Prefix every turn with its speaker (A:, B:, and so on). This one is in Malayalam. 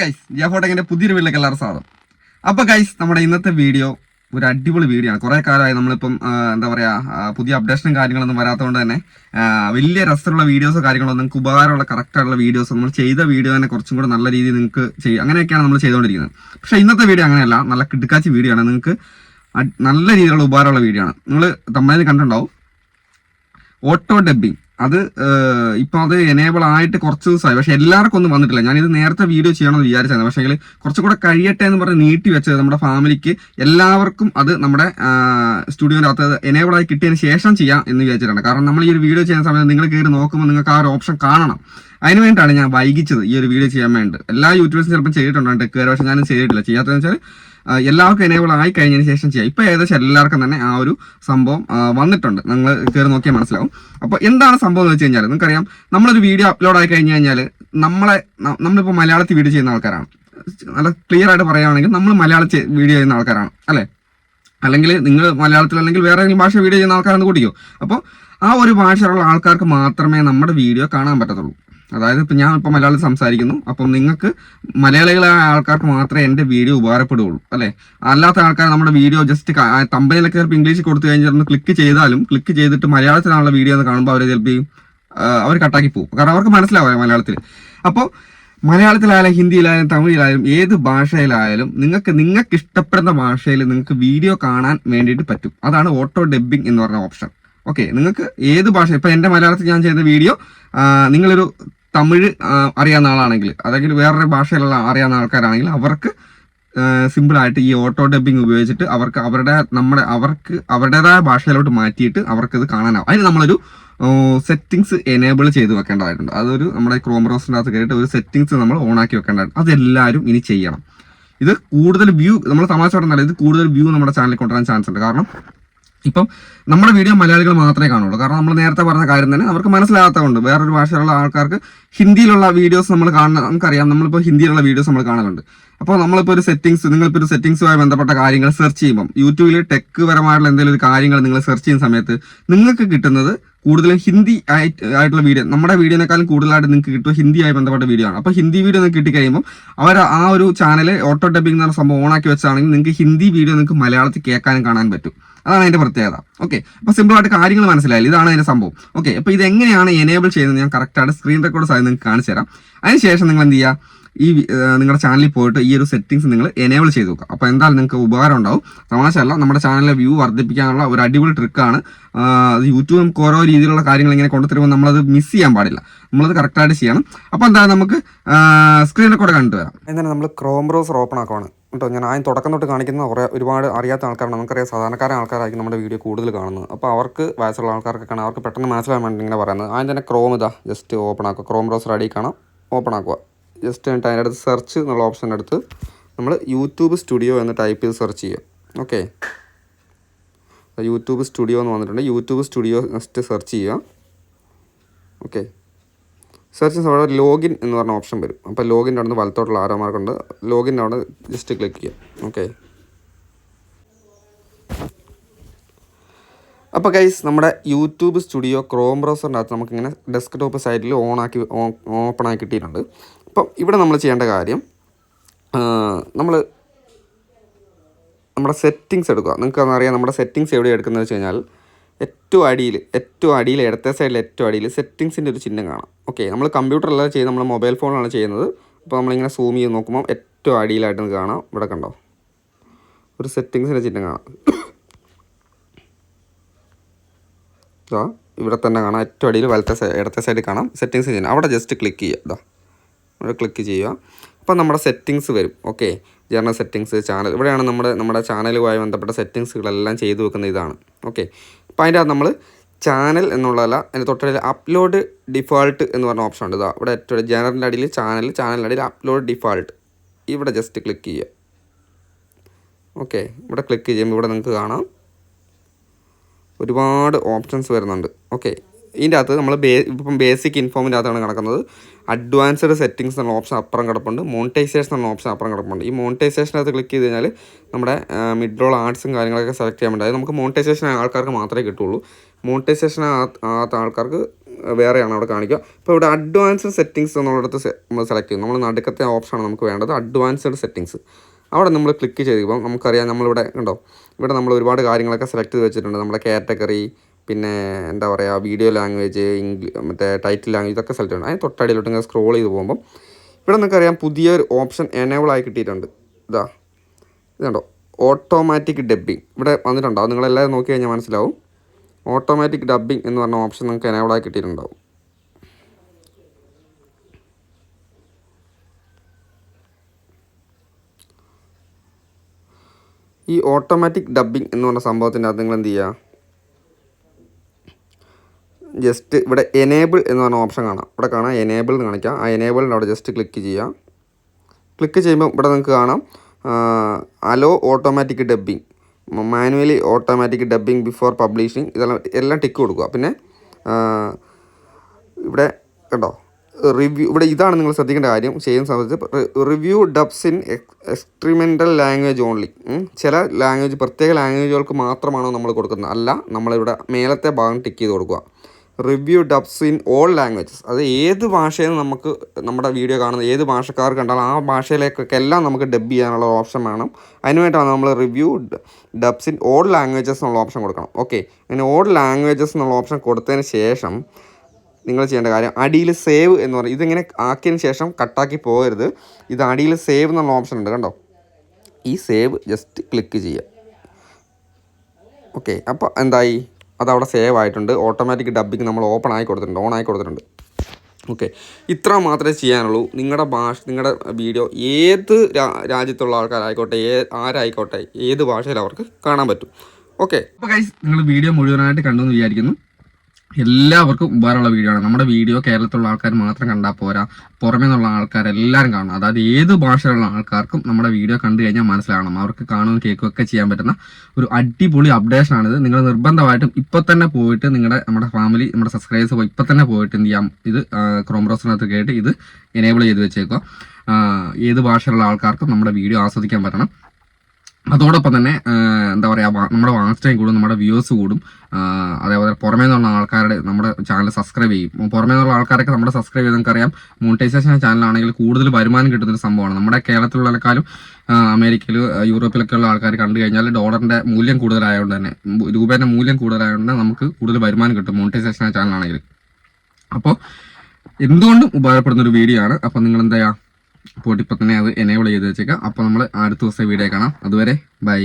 A: ഗൈസ് ജിയാഫോട്ടെക്കിന്റെ പുതിയൊരു വീട്ടിലേക്ക് എല്ലാവരും സ്വാഗതം. അപ്പൊ ഗൈസ് നമ്മുടെ ഇന്നത്തെ വീഡിയോ ഒരു അടിപൊളി വീഡിയോ ആണ്. കുറെ കാലമായി നമ്മളിപ്പം എന്താ പറയാ പുതിയ അപ്ഡേഷനും കാര്യങ്ങളൊന്നും വരാത്തതുകൊണ്ട് തന്നെ വലിയ രസമുള്ള വീഡിയോസോ കാര്യങ്ങളോ നിങ്ങൾക്ക് ഉപകാരമുള്ള കറക്റ്റ് ആയിട്ടുള്ള വീഡിയോസ് നമ്മൾ ചെയ്ത വീഡിയോ തന്നെ കുറച്ചും കൂടെ നല്ല രീതിയിൽ നിങ്ങൾക്ക് ചെയ്യും അങ്ങനെയൊക്കെയാണ് നമ്മൾ ചെയ്തുകൊണ്ടിരിക്കുന്നത്. പക്ഷെ ഇന്നത്തെ വീഡിയോ അങ്ങനെയല്ല. നല്ല കിടുക്കാച്ചി വീഡിയോ ആണ്. നിങ്ങൾക്ക് നല്ല രീതിയിലുള്ള ഉപകാരമുള്ള വീഡിയോ ആണ്. നിങ്ങൾ തമ്മിൽ കണ്ടിട്ടുണ്ടാവും. ഓട്ടോ ഡബ്ബിങ് അത് ഇപ്പൊ അത് എനേബിൾ ആയിട്ട് കുറച്ച് ദിവസമായി. പക്ഷെ എല്ലാവർക്കും ഒന്നും വന്നിട്ടില്ല. ഞാനിത് നേരത്തെ വീഡിയോ ചെയ്യണമെന്ന് വിചാരിച്ചാണ് പക്ഷേ കുറച്ചും കൂടെ കഴിയട്ടെ എന്ന് പറഞ്ഞ് നീട്ടി വെച്ചത് നമ്മുടെ ഫാമിലിക്ക് എല്ലാവർക്കും അത് നമ്മുടെ സ്റ്റുഡിയോന്റെ അകത്ത് എനേബിൾ ആയി കിട്ടിയതിന് ശേഷം ചെയ്യാം എന്ന് വിചാരിച്ചിട്ടുണ്ട് കാരണം നമ്മൾ ഈ ഒരു വീഡിയോ ചെയ്യുന്ന സമയത്ത് നിങ്ങൾ കയറി നോക്കുമ്പോൾ നിങ്ങൾക്ക് ആ ഒരു ഓപ്ഷൻ കാണണം. അതിന് വേണ്ടിയിട്ടാണ് ഞാൻ വൈകിച്ചത് ഈ ഒരു വീഡിയോ ചെയ്യാൻ വേണ്ടി എല്ലാ യൂട്യൂബേഴ്സും ചിലപ്പോൾ ചെയ്തിട്ടുണ്ട് കയറി പക്ഷേ ഞാനും ചെയ്തിട്ടില്ല. ചെയ്യാത്തതെന്ന് വെച്ചാൽ എല്ലാവർക്കും എനേബിൾ ആയി കഴിഞ്ഞതിന് ശേഷം ചെയ്യാം. ഇപ്പൊ ഏകദേശം എല്ലാവർക്കും തന്നെ ആ ഒരു സംഭവം വന്നിട്ടുണ്ട്. നിങ്ങൾ കയറി നോക്കിയാൽ മനസ്സിലാവും. അപ്പോൾ എന്താണ് സംഭവം എന്ന് വെച്ച് കഴിഞ്ഞാൽ നിങ്ങൾക്കറിയാം നമ്മളൊരു വീഡിയോ അപ്ലോഡ് ആയി കഴിഞ്ഞ് കഴിഞ്ഞാൽ നമ്മളെ നമ്മളിപ്പോൾ മലയാളത്തിൽ വീഡിയോ ചെയ്യുന്ന ആൾക്കാരാണ്. നല്ല ക്ലിയർ ആയിട്ട് പറയുകയാണെങ്കിൽ നമ്മൾ മലയാളത്തിൽ വീഡിയോ ചെയ്യുന്ന ആൾക്കാരാണ് അല്ലേ? അല്ലെങ്കിൽ നിങ്ങൾ മലയാളത്തിൽ അല്ലെങ്കിൽ വേറെ ഏതെങ്കിലും ഭാഷ വീഡിയോ ചെയ്യുന്ന ആൾക്കാരെന്ന് കൂട്ടിക്കോ. അപ്പോൾ ആ ഒരു ഭാഷയുള്ള ആൾക്കാർക്ക് മാത്രമേ നമ്മുടെ വീഡിയോ കാണാൻ പറ്റത്തുള്ളൂ. അതായത് ഇപ്പം ഞാൻ ഇപ്പോൾ മലയാളത്തിൽ സംസാരിക്കുന്നു. അപ്പം നിങ്ങൾക്ക് മലയാളികളായ ആൾക്കാർക്ക് മാത്രമേ എന്റെ വീഡിയോ ഉപകാരപ്പെടുകയുള്ളൂ അല്ലേ? അല്ലാത്ത ആൾക്കാർ നമ്മുടെ വീഡിയോ ജസ്റ്റ് തമ്പനിലൊക്കെ ചിലപ്പോൾ ഇംഗ്ലീഷിൽ കൊടുത്തു കഴിഞ്ഞാൽ ക്ലിക്ക് ചെയ്താലും ക്ലിക്ക് ചെയ്തിട്ട് മലയാളത്തിലാണുള്ള വീഡിയോ എന്ന് കാണുമ്പോൾ അവർ ചിലപ്പോൾ അവർ കട്ടാക്കി പോകും. കാരണം അവർക്ക് മനസ്സിലാവുക മലയാളത്തിൽ. അപ്പോൾ മലയാളത്തിലായാലും ഹിന്ദിയിലായാലും തമിഴിലായാലും ഏത് ഭാഷയിലായാലും നിങ്ങൾക്ക് നിങ്ങൾക്ക് ഇഷ്ടപ്പെടുന്ന ഭാഷയിൽ നിങ്ങൾക്ക് വീഡിയോ കാണാൻ വേണ്ടിയിട്ട് പറ്റും. അതാണ് ഓട്ടോ ഡബ്ബിംഗ് എന്ന് പറഞ്ഞ ഓപ്ഷൻ ഓക്കെ നിങ്ങൾക്ക് ഏത് ഭാഷ ഇപ്പം എന്റെ മലയാളത്തിൽ ഞാൻ ചെയ്ത വീഡിയോ നിങ്ങളൊരു തമിഴ് അറിയാവുന്ന ആളാണെങ്കിൽ അല്ലെങ്കിൽ വേറൊരു ഭാഷയിലുള്ള അറിയാവുന്ന ആൾക്കാരാണെങ്കിൽ അവർക്ക് സിമ്പിളായിട്ട് ഈ ഓട്ടോ ഡബിങ് ഉപയോഗിച്ചിട്ട് അവർക്ക് അവരുടെ നമ്മുടെ അവർക്ക് അവരുടേതായ ഭാഷയിലോട്ട് മാറ്റിയിട്ട് അവർക്ക് ഇത് കാണാനാവും. അതിന് നമ്മളൊരു സെറ്റിങ്സ് എനേബിൾ ചെയ്ത് വെക്കേണ്ടതായിട്ടുണ്ട്. അതൊരു നമ്മുടെ ക്രോം റോസിന്റെ അകത്ത് കയറിയിട്ട് ഒരു സെറ്റിങ്സ് നമ്മൾ ഓൺ ആക്കി വെക്കേണ്ടതായിട്ട് അതെല്ലാവരും ഇനി ചെയ്യണം. ഇത് കൂടുതൽ വ്യൂ നമ്മൾ തമാശ പറഞ്ഞാൽ ഇത് കൂടുതൽ വ്യൂ നമ്മുടെ ചാനലിൽ കൊണ്ടുവരാൻ ചാൻസ് ഉണ്ട്. കാരണം ഇപ്പം നമ്മുടെ വീഡിയോ മലയാളികൾ മാത്രമേ കാണുള്ളൂ. കാരണം നമ്മൾ നേരത്തെ പറഞ്ഞ കാര്യം തന്നെ അവർക്ക് മനസ്സിലാകാത്തതുകൊണ്ട് വേറൊരു ഭാഷയിലുള്ള ആൾക്കാർക്ക് ഹിന്ദിയിലുള്ള വീഡിയോസ് നമ്മൾ കാണുന്ന നമുക്കറിയാം. നമ്മളിപ്പോൾ ഹിന്ദിയിലുള്ള വീഡിയോസ് നമ്മൾ കാണലുണ്ട്. അപ്പോൾ നമ്മളിപ്പോൾ ഒരു സെറ്റിങ്സ് നിങ്ങളിപ്പോൾ ഒരു സെറ്റിംഗ്സുമായി ബന്ധപ്പെട്ട കാര്യങ്ങൾ സെർച്ച് ചെയ്യുമ്പം യൂട്യൂബിൽ ടെക് പരമായിട്ടുള്ള എന്തെങ്കിലും ഒരു കാര്യങ്ങൾ നിങ്ങൾ സെർച്ച് ചെയ്യുന്ന സമയത്ത് നിങ്ങൾക്ക് കിട്ടുന്നത് കൂടുതലും ഹിന്ദി ആയിട്ടുള്ള വീഡിയോ നമ്മുടെ വീഡിയോനേക്കാളും കൂടുതലായിട്ട് നിങ്ങൾക്ക് കിട്ടുക ഹിന്ദിയായി ബന്ധപ്പെട്ട വീഡിയോ ആണ്. അപ്പോൾ ഹിന്ദി വീഡിയോ നിങ്ങൾക്ക് കിട്ടിക്കഴിയുമ്പോൾ അവർ ആ ഒരു ചാനൽ ഓട്ടോ ഡബിംഗ് എന്ന് പറഞ്ഞ സംഭവം ഓണാക്കി വെച്ചാണെങ്കിൽ നിങ്ങൾക്ക് ഹിന്ദി വീഡിയോ നിങ്ങൾക്ക് മലയാളത്തിൽ കേൾക്കാനും കാണാനും പറ്റും. അതാണ് അതിന്റെ പ്രത്യേകത. ഓക്കെ അപ്പോൾ സിമ്പിൾ ആയിട്ട് കാര്യങ്ങൾ മനസ്സിലായില്ല? ഇതാണ് അതിന്റെ സംഭവം. ഓക്കെ അപ്പോൾ ഇത് എങ്ങനെയാണ് എനേബിൾ ചെയ്യുന്നത് ഞാൻ കറക്റ്റ് ആയിട്ട് സ്ക്രീൻ റെക്കോർഡ് സാധനം നിങ്ങൾക്ക് കാണിച്ചു തരാം. അതിനുശേഷം നിങ്ങൾ എന്ത് ചെയ്യുക ഈ നിങ്ങളുടെ ചാനലിൽ പോയിട്ട് ഈ ഒരു സെറ്റിംഗ്സ് നിങ്ങൾ എനേബിൾ ചെയ്ത് നോക്കുക അപ്പോൾ എന്തായാലും നിങ്ങൾക്ക് ഉപകാരം ഉണ്ടാവും. തമാശയല്ല നമ്മുടെ ചാനലിലെ വ്യൂ വർദ്ധിപ്പിക്കാനുള്ള ഒരു അടിപൊളി ട്രിക്കാണ് യൂട്യൂബ് നമുക്ക് ഓരോ രീതിയിലുള്ള കാര്യങ്ങൾ ഇങ്ങനെ കൊണ്ടുതരുമ്പോൾ നമ്മളത് മിസ് ചെയ്യാൻ പാടില്ല. നമ്മളത് കറക്റ്റായിട്ട് ചെയ്യണം. അപ്പോൾ എന്തായാലും നമുക്ക് സ്ക്രീൻ റെക്കോർഡ് കണ്ടുവരാം. വരാം
B: നമ്മൾ ക്രോം ബ്രൗസർ ഓപ്പൺ ആക്കുവാണ്. കേട്ടോ ഞാൻ ആദ്യം തുടക്കം തൊട്ട് കാണിക്കുന്ന കുറേ ഒരുപാട് അറിയാത്ത ആൾക്കാരാണ്. നമുക്കറിയാം സാധാരണക്കാരായ ആൾക്കാരായിരിക്കും നമ്മുടെ വീഡിയോ കൂടുതൽ കാണുന്നത്. അപ്പോൾ അവർക്ക് വയസ്സുള്ള ആൾക്കാർക്കൊക്കെയാണ് അവർക്ക് പെട്ടെന്ന് മനസ്സിലാൻ വേണ്ടി ഇങ്ങനെ പറയുന്നത്. ആദ്യം തന്നെ ക്രോം ഇതാ ജസ്റ്റ് ഓപ്പൺ ആക്കുക. ക്രോം ബ്രൗസർ അടി കാണാം. ഓപ്പൺ ആക്കുക. ജസ്റ്റ് എന്നിട്ട് അതിന്റെ അടുത്ത് സെർച്ച് എന്നുള്ള ഓപ്ഷൻ അടുത്ത് നമ്മൾ യൂട്യൂബ് സ്റ്റുഡിയോ എന്ന് ടൈപ്പ് ചെയ്ത് സെർച്ച് ചെയ്യുക. ഓക്കെ യൂട്യൂബ് സ്റ്റുഡിയോ എന്ന് വന്നിട്ടുണ്ട്. യൂട്യൂബ് സ്റ്റുഡിയോ ജസ്റ്റ് സെർച്ച് ചെയ്യുക. ഓക്കെ സെർച്ച് അവിടെ ലോഗിൻ എന്ന് പറഞ്ഞ ഓപ്ഷൻ വരും. അപ്പോൾ ലോഗിന്റെ അവിടെ നിന്ന് വലത്തോട്ടുള്ള ആരോ മാർക്കുണ്ട് ലോഗിൻ അവിടെ ജസ്റ്റ് ക്ലിക്ക് ചെയ്യാം. ഓക്കെ അപ്പോൾ ഗൈസ് നമ്മുടെ യൂട്യൂബ് സ്റ്റുഡിയോ ക്രോം ബ്രൗസറിന്റെ അകത്ത് നമുക്കിങ്ങനെ ഡെസ്ക്ടോപ്പ് സൈറ്റിൽ ഓൺ ആക്കി ഓപ്പൺ ആക്കി കിട്ടിയിട്ടുണ്ട്. അപ്പം ഇവിടെ നമ്മൾ ചെയ്യേണ്ട കാര്യം നമ്മൾ നമ്മുടെ സെറ്റിങ്സ് എടുക്കുക. നിങ്ങൾക്ക് അറിയാം നമ്മുടെ സെറ്റിങ്സ് എവിടെ എടുക്കുന്നത് വെച്ച് കഴിഞ്ഞാൽ ഏറ്റവും അടിയിൽ ഏറ്റവും അടിയിൽ ഇടത്തെ സൈഡിൽ ഏറ്റവും അടിയിൽ സെറ്റിങ്സിന്റെ ഒരു ചിഹ്നം കാണാം. ഓക്കെ നമ്മൾ കമ്പ്യൂട്ടറിലല്ല ചെയ്യുന്നത് നമ്മൾ മൊബൈൽ ഫോണിലാണ് ചെയ്യുന്നത്. അപ്പോൾ നമ്മളിങ്ങനെ സൂം ചെയ്ത് നോക്കുമ്പോൾ ഏറ്റവും അടിയിലായിട്ട് നമുക്ക് കാണാം. ഇവിടെ കണ്ടോ? ഒരു സെറ്റിങ്സിന്റെ ചിഹ്നം കാണാം. ഇവിടെ തന്നെ കാണാം. ഏറ്റവും അടിയിൽ വലത്തെ ഇടത്തെ സൈഡിൽ കാണാം. സെറ്റിങ്സ് ചിഹ്നം. അവിടെ ജസ്റ്റ് ക്ലിക്ക് ചെയ്യുക. ഇതാ അവിടെ ക്ലിക്ക് ചെയ്യുക. അപ്പോൾ നമ്മുടെ സെറ്റിങ്സ് വരും. ഓക്കെ ജനറൽ സെറ്റിങ്സ് ചാനൽ ഇവിടെയാണ് നമ്മുടെ നമ്മുടെ ചാനലുമായി ബന്ധപ്പെട്ട സെറ്റിങ്സുകളെല്ലാം ചെയ്തു വെക്കുന്ന ഇതാണ്. ഓക്കെ അപ്പോൾ അതിന്റെ നമ്മൾ ചാനൽ എന്നുള്ളതല്ല അതിന്റെ തൊട്ടടിയിൽ അപ്ലോഡ് ഡിഫോൾട്ട് എന്ന് പറഞ്ഞ ഓപ്ഷൻ ഉണ്ട്. ഇതാ ഇവിടെ ഏറ്റവും ജനറലിന്റെ അടിയിൽ ചാനൽ ചാനലിന്റെ അടിയിൽ അപ്ലോഡ് ഡിഫോൾട്ട് ഇവിടെ ജസ്റ്റ് ക്ലിക്ക് ചെയ്യുക. ഓക്കെ ഇവിടെ ക്ലിക്ക് ചെയ്യുമ്പോൾ ഇവിടെ നിങ്ങൾക്ക് കാണാം. ഒരുപാട് ഓപ്ഷൻസ് വരുന്നുണ്ട്. ഓക്കെ ഇതിന്റെ അകത്ത് നമ്മൾ ബേ ഇപ്പം ബേസിക് ഇൻഫോമിന്റെ അകത്താണ് കിടക്കുന്നത്. അഡ്വാൻസ്ഡ് സെറ്റിങ്സ് എന്നുള്ള ഓപ്ഷൻ അപ്പുറം കിടപ്പുണ്ട്. മോണിറ്റൈസേഷൻ എന്നുള്ള ഓപ്ഷൻ അപ്പുറം കിടപ്പുണ്ട്. ഈ മോണിറ്റൈസേഷനകത്ത് ക്ലിക്ക് ചെയ്ത് കഴിഞ്ഞാൽ നമ്മുടെ മിഡ് റോൾ ആർട്സും കാര്യങ്ങളൊക്കെ സെലക്ട് ചെയ്യാൻ പറ്റും. അതായത് നമുക്ക് മോണിറ്റൈസേഷൻ ആൾക്കാർക്ക് മാത്രമേ കിട്ടുള്ളൂ. മോണിറ്റൈസേഷൻ ആകാത്ത ആൾക്കാർക്ക് വേറെയാണ് അവിടെ കാണിക്കുക. ഇപ്പോൾ ഇവിടെ അഡ്വാൻസ്ഡ് സെറ്റിങ്സ് എന്നുള്ളടത്ത് നമ്മൾ സെലക്ട് ചെയ്യും നമ്മൾ നടുക്കത്തെ ഓപ്ഷനാണ് നമുക്ക് വേണ്ടത്. അഡ്വാൻസ്ഡ് സെറ്റിങ്സ് അവിടെ നമ്മൾ ക്ലിക്ക് ചെയ്തപ്പോൾ നമുക്കറിയാം നമ്മളിവിടെ ഉണ്ടോ ഇവിടെ നമ്മൾ ഒരുപാട് കാര്യങ്ങളൊക്കെ സെലക്ട് ചെയ്ത് വെച്ചിട്ടുണ്ട്. നമ്മുടെ കാറ്റഗറി പിന്നെ എന്താ പറയുക വീഡിയോ ലാംഗ്വേജ് ഇംഗ്ലീഷ് മറ്റേ ടൈറ്റിൽ ലാംഗ്വേജ് ഇതൊക്കെ സെലക്ട് ചെയ്യണം. അതിന് തൊട്ടടിയിലോട്ട് ഇങ്ങനെ സ്ക്രോൾ ചെയ്ത് പോകുമ്പം ഇവിടെ നിങ്ങൾക്കറിയാം പുതിയൊരു ഓപ്ഷൻ എനേബിൾ ആയി കിട്ടിയിട്ടുണ്ട്. ഇതാ ഇതുണ്ടോ ഓട്ടോമാറ്റിക് ഡബ്ബിങ് ഇവിടെ വന്നിട്ടുണ്ടോ? അത് നിങ്ങളെല്ലാവരും നോക്കി കഴിഞ്ഞാൽ മനസ്സിലാവും. ഓട്ടോമാറ്റിക് ഡബ്ബിങ് എന്ന് പറഞ്ഞ ഓപ്ഷൻ നിങ്ങൾക്ക് ആയി കിട്ടിയിട്ടുണ്ടാവും. ഈ ഓട്ടോമാറ്റിക് ഡബ്ബിങ് എന്ന് പറഞ്ഞ സംഭവത്തിന്റെ അകത്ത് നിങ്ങൾ എന്ത് ചെയ്യുക? ജസ്റ്റ് ഇവിടെ എനേബിൾ എന്ന് പറഞ്ഞ ഓപ്ഷൻ കാണാം. ഇവിടെ കാണാം എനേബിൾ എന്ന് കാണിക്കാം. ആ എനേബിളിന്റെ അവിടെ ജസ്റ്റ് ക്ലിക്ക് ചെയ്യാം. ക്ലിക്ക് ചെയ്യുമ്പോൾ ഇവിടെ നിങ്ങൾക്ക് കാണാം allow automatic dubbing manually automatic dubbing before publishing ഇതെല്ലാം എല്ലാം ടിക്ക് കൊടുക്കുക. പിന്നെ ഇവിടെ കേട്ടോ റിവ്യൂ ഇവിടെ ഇതാണ് നിങ്ങൾ ശ്രദ്ധിക്കേണ്ട കാര്യം. ചെയ്യുന്ന സമയത്ത് review dubs in experimental language only ചില ലാംഗ്വേജ് പ്രത്യേക ലാംഗ്വേജുകൾക്ക് മാത്രമാണോ നമ്മൾ കൊടുക്കുന്നത്. അല്ല നമ്മളിവിടെ മേലത്തെ ഭാഗം ടിക്ക് ചെയ്ത് കൊടുക്കുക. Review dubs in all languages. അത് ഏത് ഭാഷയിൽ നമുക്ക് നമ്മുടെ വീഡിയോ കാണുന്ന ഏത് ഭാഷക്കാർ കണ്ടാലും ആ ഭാഷയിലേക്കൊക്കെ എല്ലാം നമുക്ക് ഡബ് ചെയ്യാനുള്ള ഓപ്ഷൻ വേണം. അതിനുവേണ്ടിയാണ് നമ്മൾ review dubs in all languages എന്നുള്ള ഓപ്ഷൻ കൊടുക്കണം. ഓക്കെ. അങ്ങനെ ഓൾ ലാംഗ്വേജസ് എന്നുള്ള ഓപ്ഷൻ കൊടുത്തതിന് ശേഷം നിങ്ങൾ ചെയ്യേണ്ട കാര്യം അടിയിൽ സേവ് എന്ന് പറയും ഇതിങ്ങനെ ആക്കിയതിന് ശേഷം കട്ടാക്കി പോകരുത്. ഇത് അടിയിൽ സേവ് എന്നുള്ള ഓപ്ഷൻ ഉണ്ട് കണ്ടോ? ഈ സേവ് ജസ്റ്റ് ക്ലിക്ക് ചെയ്യുക. ഓക്കെ. അപ്പോൾ എന്തായി? അതവിടെ സേവ് ആയിട്ടുണ്ട്. ഓട്ടോമാറ്റിക് ഡബ്ബിങ് നമ്മൾ ഓപ്പൺ ആയി കൊടുത്തിട്ടുണ്ട്. ഓൺ ആയി കൊടുത്തിട്ടുണ്ട്. ഓക്കെ ഇത്ര മാത്രമേ ചെയ്യാനുള്ളൂ. നിങ്ങളുടെ ഭാഷ നിങ്ങളുടെ വീഡിയോ ഏത് രാജ്യത്തുള്ള ആൾക്കാരായിക്കോട്ടെ ഏ ആരായിക്കോട്ടെ ഏത് ഭാഷയിൽ അവർക്ക് കാണാൻ പറ്റും. ഓക്കെ
A: അപ്പോൾ നിങ്ങൾ വീഡിയോ മുഴുവനായിട്ട് കണ്ടെന്ന് വിചാരിക്കുന്നു. എല്ലാവർക്കും ഉപകാരമുള്ള വീഡിയോ ആണ്. നമ്മുടെ വീഡിയോ കേരളത്തിലുള്ള ആൾക്കാർ മാത്രം കണ്ടാൽ പോരാ. പുറമേ നിന്നുള്ള ആൾക്കാർ എല്ലാവരും കാണണം. അതായത് ഏത് ഭാഷയിലുള്ള ആൾക്കാർക്കും നമ്മുടെ വീഡിയോ കണ്ടു കഴിഞ്ഞാൽ മനസ്സിലാവണം. അവർക്ക് കാണുകയും കേൾക്കുകയും ഒക്കെ ചെയ്യാൻ പറ്റുന്ന ഒരു അടിപൊളി അപ്ഡേഷൻ ആണിത് നിങ്ങൾ നിർബന്ധമായിട്ടും ഇപ്പോൾ തന്നെ പോയിട്ട് നിങ്ങളുടെ നമ്മുടെ ഫാമിലി നമ്മുടെ സബ്സ്ക്രൈബേഴ്സ് പോയി ഇപ്പൊ തന്നെ പോയിട്ട് എന്ത് ചെയ്യാം? ഇത് ക്രോം ബ്രൗസറിനകത്ത് കേട്ട് ഇത് എനേബിൾ ചെയ്ത് വെച്ചേക്കുക. ഏത് ഭാഷയിലുള്ള ആൾക്കാർക്കും നമ്മുടെ വീഡിയോ ആസ്വദിക്കാൻ പറ്റണം. അതോടൊപ്പം തന്നെ എന്താ പറയുക നമ്മുടെ വാച്ച് ടൈം കൂടും നമ്മുടെ വ്യൂവേഴ്സ് കൂടും. അതേപോലെ പുറമേ നിന്നുള്ള ആൾക്കാരുടെ നമ്മുടെ ചാനൽ സബ്സ്ക്രൈബ് ചെയ്യും. പുറമേ നിന്നുള്ള ആൾക്കാരൊക്കെ നമ്മുടെ സബ്സ്ക്രൈബ് ചെയ്ത് നമുക്കറിയാം. മോണിറ്റൈസേഷൻ ചാനലാണെങ്കിൽ കൂടുതൽ വരുമാനം കിട്ടുന്നൊരു സംഭവമാണ്. നമ്മുടെ കേരളത്തിലുള്ളതിനേക്കാളും അമേരിക്കയിൽ യൂറോപ്പിലൊക്കെ ഉള്ള ആൾക്കാർ കണ്ടു കഴിഞ്ഞാൽ ഡോളറിന്റെ മൂല്യം കൂടുതലായതുകൊണ്ട് തന്നെ രൂപേന്റെ മൂല്യം കൂടുതലായതുകൊണ്ട് നമുക്ക് കൂടുതൽ വരുമാനം കിട്ടും മോണിറ്റൈസേഷൻ ചാനലാണെങ്കിൽ അപ്പോൾ എന്തുകൊണ്ടും ഉപകാരപ്പെടുന്ന ഒരു വീഡിയോ ആണ്. അപ്പോൾ നിങ്ങൾ എന്താ ഇപ്പം തന്നെ അത് എനേബിൾ ചെയ്ത് വെച്ചേക്കാം. അപ്പോൾ നമ്മൾ അടുത്ത ദിവസത്തെ വീഡിയോ കാണാം. അതുവരെ ബൈ